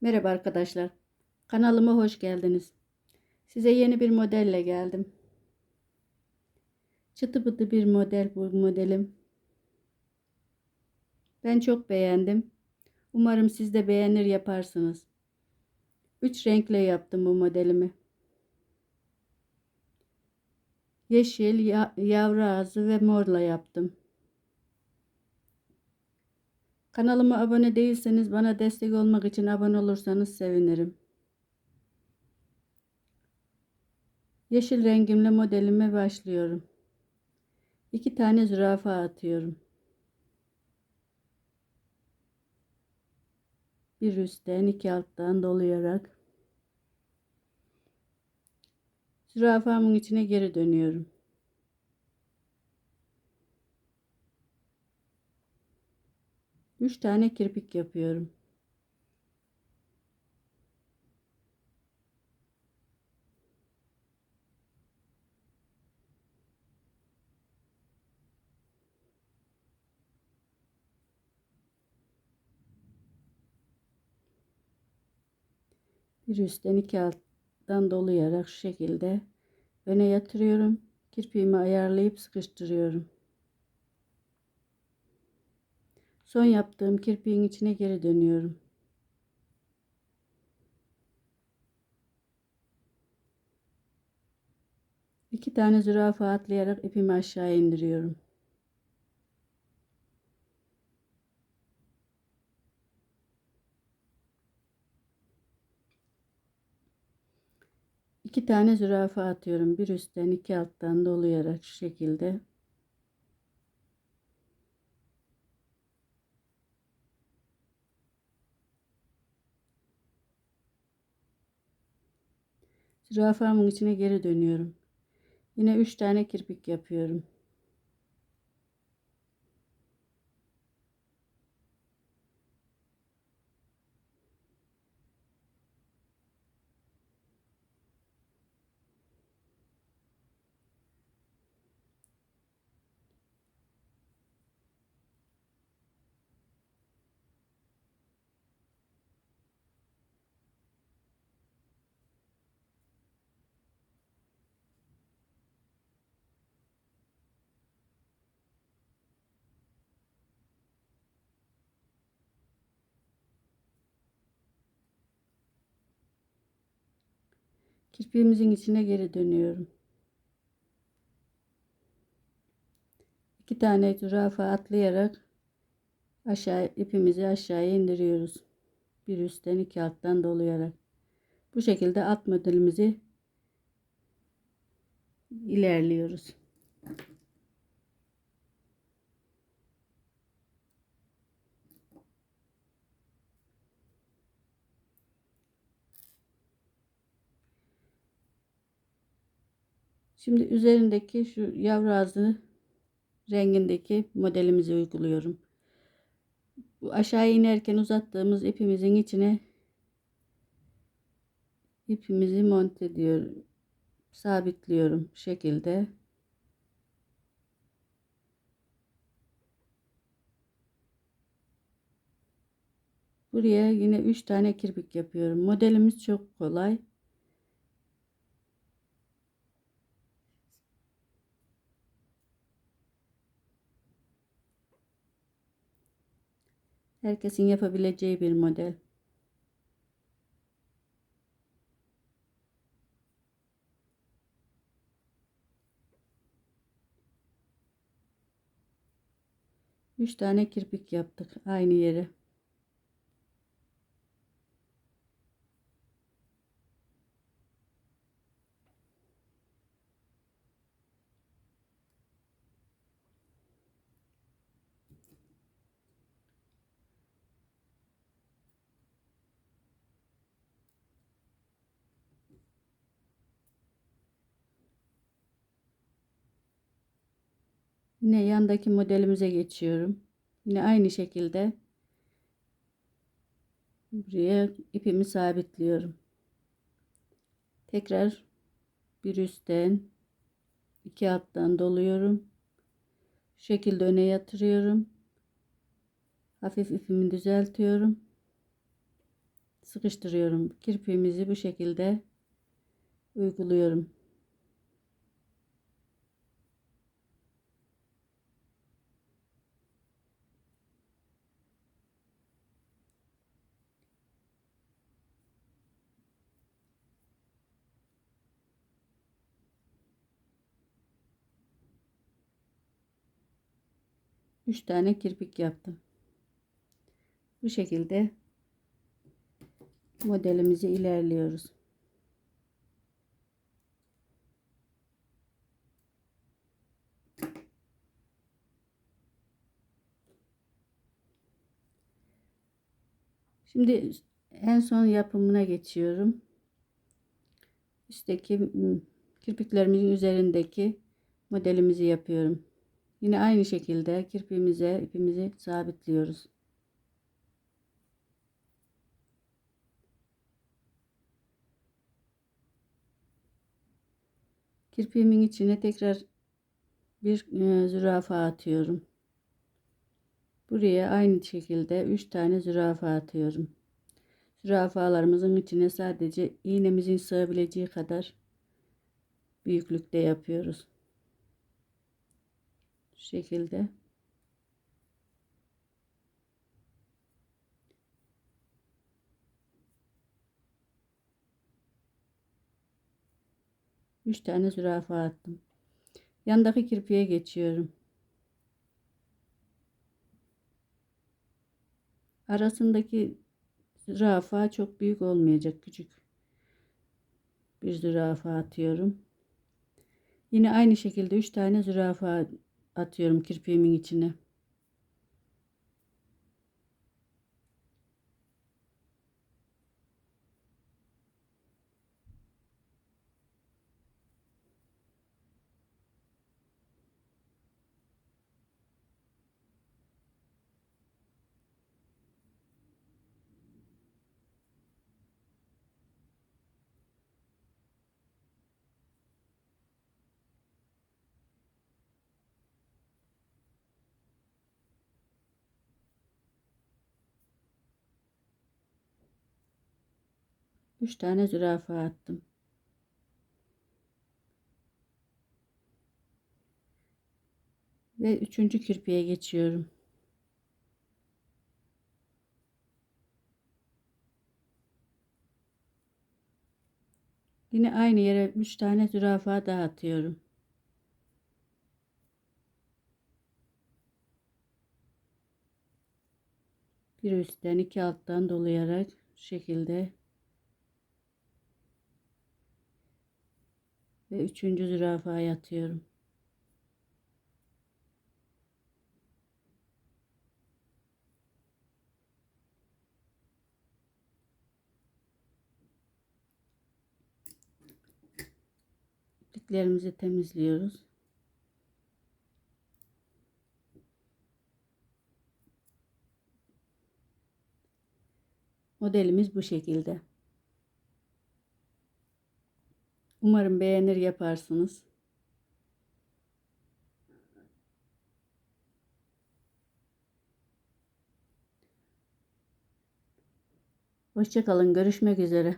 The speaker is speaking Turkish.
Merhaba arkadaşlar. Kanalıma hoş geldiniz. Size yeni bir modelle geldim. Çıtı pıtı bir model bu modelim. Ben çok beğendim. Umarım siz de beğenir yaparsınız. Üç renkle yaptım bu modelimi. Yeşil, ya- yavru ağzı ve morla yaptım. Kanalıma abone değilseniz bana destek olmak için abone olursanız sevinirim. Yeşil rengimle modelime başlıyorum. İki tane zürafa atıyorum. Bir üstten iki alttan dolayarak zürafamın içine geri dönüyorum. Üç tane kirpik yapıyorum. Bir üstten iki alttan dolayarak şu şekilde öne yatırıyorum. Kirpiğimi ayarlayıp sıkıştırıyorum. Son yaptığım kirpiğin içine geri dönüyorum. İki tane zürafa atlayarak ipimi aşağı indiriyorum. İki tane zürafa atıyorum. Bir üstten iki alttan dolayarak şu şekilde. Zürafamın içine geri dönüyorum. Yine üç tane kirpik yapıyorum. Kirpiğimizin içine geri dönüyorum. İki tane zürafa atlayarak aşağı ipimizi aşağıya indiriyoruz. Bir üstten iki alttan dolayarak. Bu şekilde alt modelimizi ilerliyoruz. Şimdi üzerindeki şu yavru ağzı rengindeki modelimizi uyguluyorum. Bu aşağı inerken uzattığımız ipimizin içine ipimizi monte ediyorum. Sabitliyorum bu şekilde. Buraya yine 3 tane kirpik yapıyorum. Modelimiz çok kolay. Herkesin yapabileceği bir model. Üç tane kirpik yaptık aynı yere. Yine yandaki modelimize geçiyorum. Yine aynı şekilde buraya ipimi sabitliyorum. Tekrar bir üstten iki alttan doluyorum. Şu şekilde öne yatırıyorum. Hafif ipimi düzeltiyorum. sıkıştırıyorum. Kirpiğimizi bu şekilde uyguluyorum. Üç tane kirpik yaptım. Bu şekilde modelimizi ilerliyoruz. Şimdi en son yapımına geçiyorum. Üstteki m, kirpiklerimizin üzerindeki modelimizi yapıyorum. Yine aynı şekilde kirpiğimize ipimizi sabitliyoruz. Kirpiğimin içine tekrar bir e, zürafa atıyorum. Buraya aynı şekilde 3 tane zürafa atıyorum. Zürafalarımızın içine sadece iğnemizin sığabileceği kadar büyüklükte yapıyoruz. Şekilde. Üç tane zürafa attım. Yandaki kirpiğe geçiyorum. Arasındaki zürafa çok büyük olmayacak. Küçük bir zürafa atıyorum. Yine aynı şekilde 3 tane zürafa atıyorum kirpiğimin içine. Üç tane zürafa attım. Ve üçüncü kirpiğe geçiyorum. Yine aynı yere üç tane zürafa daha atıyorum. Bir üstten iki alttan dolayarak şekilde ve üçüncü zürafaya atıyorum. İpliklerimizi temizliyoruz. Modelimiz bu şekilde. Umarım beğenir yaparsınız. Hoşçakalın. Görüşmek üzere.